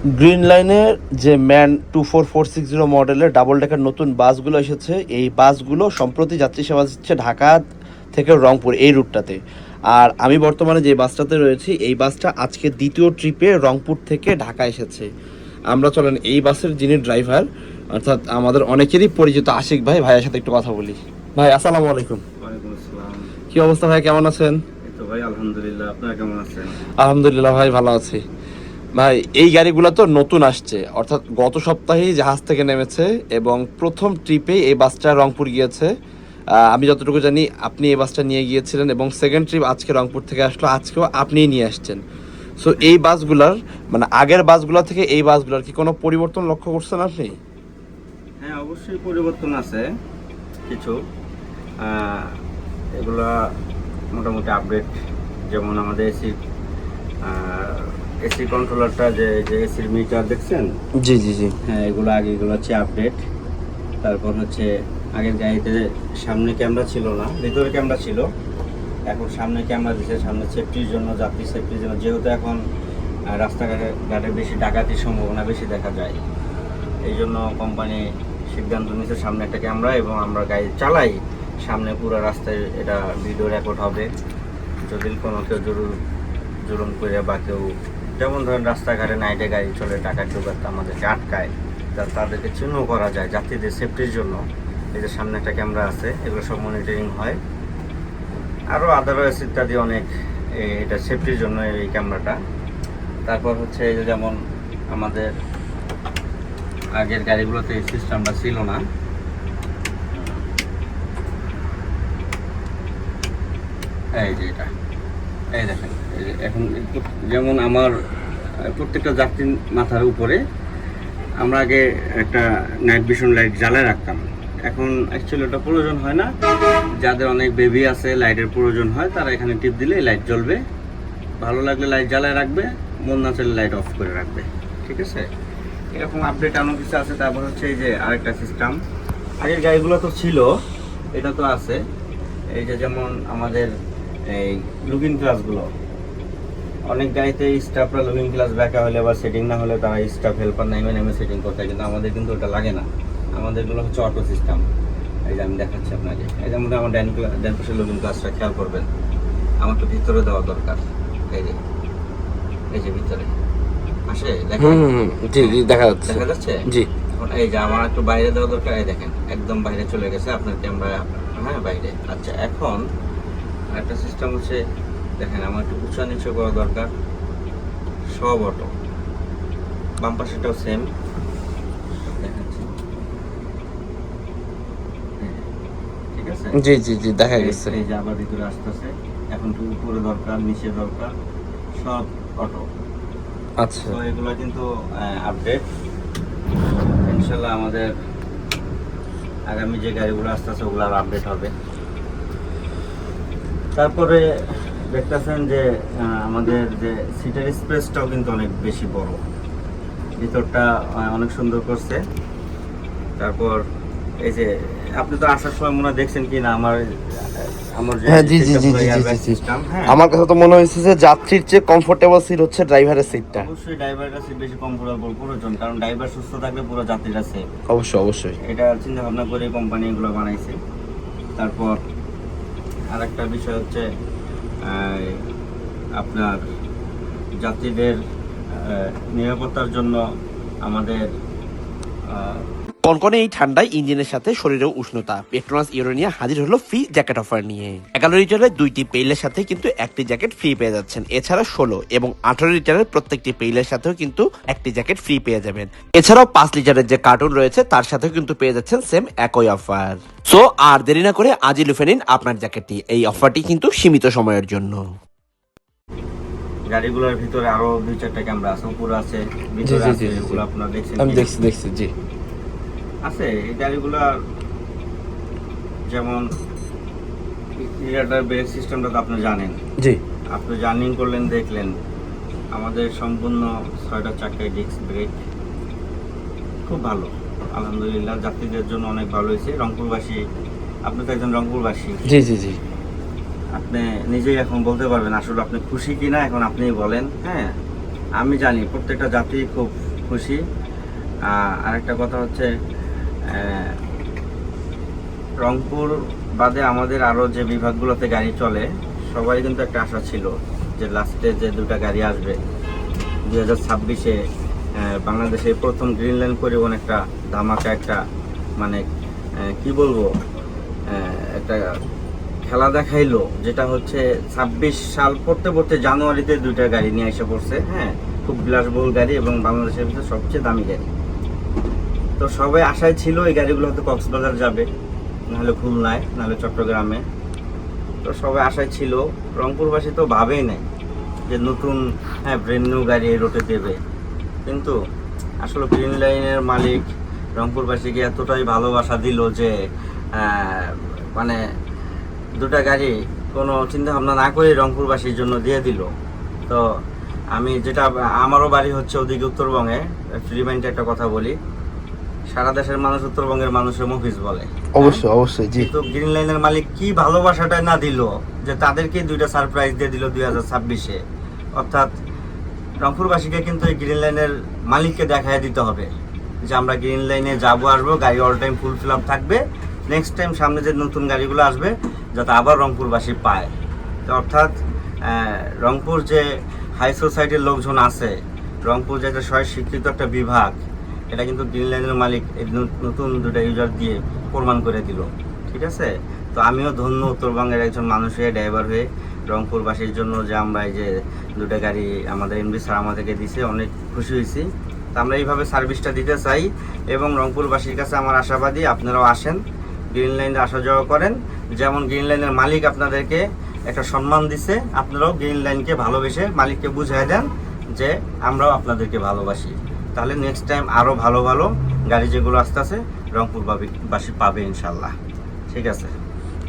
Green লাইনের যে man two four four six zero মডেলের ডাবল ডেকার নতুন বাসগুলো এসেছে এই বাসগুলো সম্প্রতি যাত্রী সেবা দিচ্ছে ঢাকা থেকে রংপুর এই রুটটাতে। আর আমি বর্তমানে যে বাসটাতে রয়েছি এই বাসটা আজকে দ্বিতীয় ট্রিপে রংপুর থেকে ঢাকা এসেছে। আমরা চলেন এই বাসের যিনি ড্রাইভার অর্থাৎ আমাদের অনেকেরই পরিচিত আশিক ভাই ভাইয়ের সাথে একটু কথা বলি। ভাই আসসালামু আলাইকুম। কি অবস্থা ভাই কেমন আছেন? ভাই আলহামদুলিল্লাহ আপনারা কেমন আছেন? আলহামদুলিল্লাহ ভাই ভালো আছি। ভাই, এই গাড়িগুলো তো নতুন আসছে। অর্থাৎ গত সপ্তাহেই জাহাজ থেকে নেমেছে এবং প্রথম ট্রিপে এই বাসটা রংপুর গিয়েছে। আমি যতটুকু জানি, আপনি এই বাসটা নিয়ে গিয়েছিলেন এবং সেকেন্ড ট্রিপ আজকে রংপুর থেকে আসলো, আজকেও আপনিই নিয়ে আসছেন। সো এই বাসগুলার মানে আগের বাসগুলো থেকে এই বাসগুলোর কি কোনো পরিবর্তন লক্ষ্য করছেন আপনি? হ্যাঁ অবশ্যই পরিবর্তন আছে কিছু। এগুলা মোটামুটি আপডেট যেমন আমাদের এসি এসি কন্ট্রোলারটা যে যে এসির মিটার দেখছেন? জি জি জি। হ্যাঁ এগুলো আগে এগুলো হচ্ছে আপডেট তারপর হচ্ছে আগের গাড়িতে সামনে ক্যামেরা ছিল না ভিতরে ক্যামেরা ছিল। এখন সামনে ক্যামেরা দিচ্ছে সামনে সেফটির জন্য যাত্রী সেফটির জন্য। যেহেতু এখন রাস্তাঘাটে ঘাটে বেশি ডাকাতির সম্ভাবনা বেশি দেখা যায়। এই জন্য কোম্পানি সিদ্ধান্ত নিয়েছে সামনে একটা ক্যামেরা এবং আমরা গাড়ি চালাই। সামনে পুরো রাস্তায় এটা ভিডিও রেকর্ড হবে। যদি কোনো কেউ জরুর জুলুম করে বা কেউ যেমন ধরেন রাস্তাঘাটে নাইটে গাড়ি চলে টাকা ঢোকাতে আমাদেরকে আটকায়। তা তাদেরকে চিহ্ন করা যায় যাত্রীদের সেফটির জন্য। এই যে সামনে একটা ক্যামেরা আছে, এগুলো সব মনিটরিং হয়। আরও আদারওয়াইজ ইত্যাদি অনেক এটা সেফটির জন্য এই ক্যামেরাটা তারপর হচ্ছে এই যে যেমন আমাদের আগের গাড়িগুলোতে এই সিস্টেমটা ছিল না। এই যে এটা। এখন যেমন আমার প্রত্যেকটা যাত্রীর মাথার উপরে, আমরা আগে একটা নাইট ভিশন লাইট জ্বালায় রাখতাম। এখন অ্যাকচুয়ালি ওটা প্রয়োজন হয় না। যাদের অনেক বেবি আছে লাইটের প্রয়োজন হয়, তারা এখানে টিপ দিলে লাইট জ্বলবে। ভালো লাগলে লাইট জ্বালায় রাখবে, মন না চাইলে লাইট অফ করে রাখবে। ঠিক আছে? এরকম আপডেট আরও কিছু আছে, তারপর হচ্ছে এই যে আরেকটা সিস্টেম আগের গাড়িগুলো তো ছিল, এটা তো আছে। এই যে যেমন আমাদের এই লুকিং ক্লাসগুলো অনেক গাড়িতে স্টাফরা লুকিং ক্লাস ব্যাকা হলে বা সেটিং না হলে তারা স্টাফ হেল্পার নেমে নেমে সেটিং করতে কিন্তু আমাদের কিন্তু ওটা লাগে না। আমাদেরগুলো হচ্ছে অটো সিস্টেম এই যে আমি দেখাচ্ছি আপনাকে। এই যেমন আমার ড্যান ড্যান পাশে লুকিং ক্লাসটা খেয়াল করবেন। আমার তো ভিতরে দেওয়া দরকার। এই যে এই যে ভিতরে। আসে হুম, জি জি দেখা যাচ্ছে। দেখা যাচ্ছে? জি। এই যে আমার একটু বাইরে দেওয়া দরকার এই দেখেন একদম বাইরে চলে গেছে আপনার ক্যামেরা হ্যাঁ বাইরে। আচ্ছা এখন একটা সিস্টেম হচ্ছে দেখেন আমার একটু উঁচা নিচু করা দরকার। সব অটো বাম পাশেটাও সেম দেখাচ্ছি। হ্যাঁ, ঠিক আছে? জি জি জি দেখা গেছে। এই যে আবার ভিতরে আসতেছে। এখন একটু উপরে দরকার নিচে দরকার। সব অটো আচ্ছা। তো এগুলো কিন্তু আপডেট ইনশাল্লাহ আমাদের আগামী যে গাড়িগুলো আসতেছে ওগুলো আপডেট হবে। তারপরে দেখতেছেন যে আমাদের যে সিটের স্পেসটাও কিন্তু অনেক বেশি বড়। ভিতরটা অনেক সুন্দর করছে। তারপর এই যে আপনি তো আসার সময় মনে দেখছেন কি না আমার আমার হ্যাঁ, জি, জি, জি, জি, কাছে তো মনে হয়েছে যে যাত্রীর চেয়ে কমফোর্টেবল সিট হচ্ছে ড্রাইভারের সিটটা অবশ্যই ড্রাইভারের কাছে বেশি কমফোর্টেবল প্রয়োজন কারণ ড্রাইভার সুস্থ থাকলে পুরো যাত্রীরা সেফ অবশ্যই অবশ্যই। এটা চিন্তা ভাবনা করে কোম্পানি এগুলো বানাইছে। তারপর আরেকটা বিষয় হচ্ছে আপনার যাত্রীদের নিরাপত্তার জন্য আমাদের কনকনে এই ঠান্ডায় ইঞ্জিনের সাথে শরীরের উষ্ণতা। পেট্রোনাস ইউরোনিয়া হাজির হলো ফ্রি জ্যাকেট অফার নিয়ে। এগারো লিটারের দুইটি পেইলের সাথে কিন্তু একটি জ্যাকেট ফ্রি পেয়ে যাচ্ছেন। এছাড়া ষোলো এবং আঠারো লিটারের প্রত্যেকটি পেইলের সাথেও কিন্তু একটি জ্যাকেট ফ্রি পেয়ে যাবেন। এছাড়াও পাঁচ লিটারের যে কার্টুন রয়েছে তার সাথেও কিন্তু পেয়ে যাচ্ছেন সেম একই অফার। সো আর দেরি না করে আজই লুফে নিন আপনার জ্যাকেটটি। এই অফারটি কিন্তু সীমিত সময়ের জন্য। গাড়িগুলোর ভিতরে আরও দুই চারটা ক্যামেরা আছে উপরে আছে ভিতরে আছে। এগুলো আপনারা দেখছেন আমি দেখছি দেখছি জি। আছে এই গাড়িগুলার যেমন ইরাটার ব্রেক সিস্টেমটা তো আপনি জানেন। জি। আপনি জার্নিং করলেন দেখলেন আমাদের সম্পূর্ণ ছয়টা চাকায় ডিস্ক ব্রেক খুব ভালো। আলহামদুলিল্লাহ যাত্রীদের জন্য অনেক ভালো হয়েছে। রংপুরবাসী আপনি তো একজন রংপুরবাসী। জি জি জি। আপনি নিজেই এখন বলতে পারবেন আসলে আপনি খুশি কিনা এখন আপনিই বলেন হ্যাঁ? আমি জানি প্রত্যেকটা যাত্রী খুব খুশি। আহ, আরেকটা কথা হচ্ছে রংপুর বাদে আমাদের আরও যে বিভাগগুলোতে গাড়ি চলে, সবাই কিন্তু একটা আশা ছিল যে লাস্টে যে দুটো গাড়ি আসবে। দুই হাজার ছাব্বিশে বাংলাদেশে প্রথম গ্রিন লাইন পরিবহন একটা ধামাকা একটা মানে কি বলব একটা খেলা দেখাইলো, যেটা হচ্ছে ছাব্বিশ সাল পড়তে পড়তে জানুয়ারিতে দুইটা গাড়ি নিয়ে এসে পড়ছে হ্যাঁ। খুব বিলাসবহুল গাড়ি এবং বাংলাদেশের ভিতরে সবচেয়ে দামি গাড়ি। তো সবাই আশায় ছিল এই গাড়িগুলো হয়তো কক্সবাজার যাবে, নাহলে খুলনায়, নাহলে চট্টগ্রামে। তো সবাই আশায় ছিল, রংপুরবাসী তো ভাবেই নাই যে নতুন হ্যাঁ ব্রেন নিউ গাড়ি এই রোডে দেবে। কিন্তু আসলে গ্রিন লাইনের মালিক রংপুরবাসীকে এতটাই ভালোবাসা দিল যে মানে দুটা গাড়ি কোনো চিন্তা ভাবনা না করে রংপুরবাসীর জন্য দিয়ে দিল। তো আমি যেটা, আমারও বাড়ি হচ্ছে ওদিকে উত্তরবঙ্গে ফ্রিমাইন্ডে একটা কথা বলি। সারা দেশের মানুষ উত্তরবঙ্গের মানুষের মফিজ বলে। অবশ্যই অবশ্যই জি। কিন্তু গ্রিন লাইনের মালিক কি ভালোবাসাটা না দিল যে তাদেরকে দুইটা সারপ্রাইজ দিয়ে দিল দুই হাজার ছাব্বিশে? অর্থাৎ রংপুরবাসীকে কিন্তু এই গ্রিন লাইনের মালিককে দেখায় দিতে হবে যে আমরা গ্রিন লাইনে যাব আসব গাড়ি all time full fill up থাকবে। নেক্সট টাইম সামনে যে নতুন গাড়িগুলো আসবে যাতে আবার রংপুরবাসী পায়। তো অর্থাৎ রংপুর যে হাই সোসাইটির লোকজন আছে রংপুর যে একটা স্বয় স্বীকৃত একটা বিভাগ এটা কিন্তু গ্রিন লাইনের মালিক নতুন দুটা ইউজার দিয়ে প্রমাণ করে দিল, ঠিক আছে? তো আমিও ধন্য উত্তরবঙ্গের একজন মানুষ হয়ে ড্রাইভার হয়ে রংপুরবাসীর জন্য যে আমরা এই যে দুটো গাড়ি আমাদের এমবি স্যার আমাদেরকে দিছে, অনেক খুশি হয়েছি। তো আমরা এইভাবে সার্ভিসটা দিতে চাই এবং রংপুরবাসীর কাছে আমার আশাবাদী আপনারাও আসেন গ্রিন লাইনে আসা যাওয়া করেন। যেমন গ্রিন লাইনের মালিক আপনাদেরকে একটা সম্মান দিছে, আপনারাও গ্রিন লাইনকে ভালোবেসে মালিককে বুঝিয়ে দেন যে আমরাও আপনাদেরকে ভালোবাসি। তাহলে নেক্সট টাইম আরও ভালো ভালো গাড়ি যেগুলো আসতেছে রংপুর বাসী পাবে ইনশাল্লাহ। ঠিক আছে?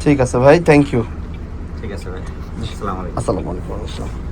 ঠিক আছে ভাই থ্যাংক ইউ ঠিক আছে ভাই। আসসালামু আলাইকুম। আসসালামু আলাইকুম।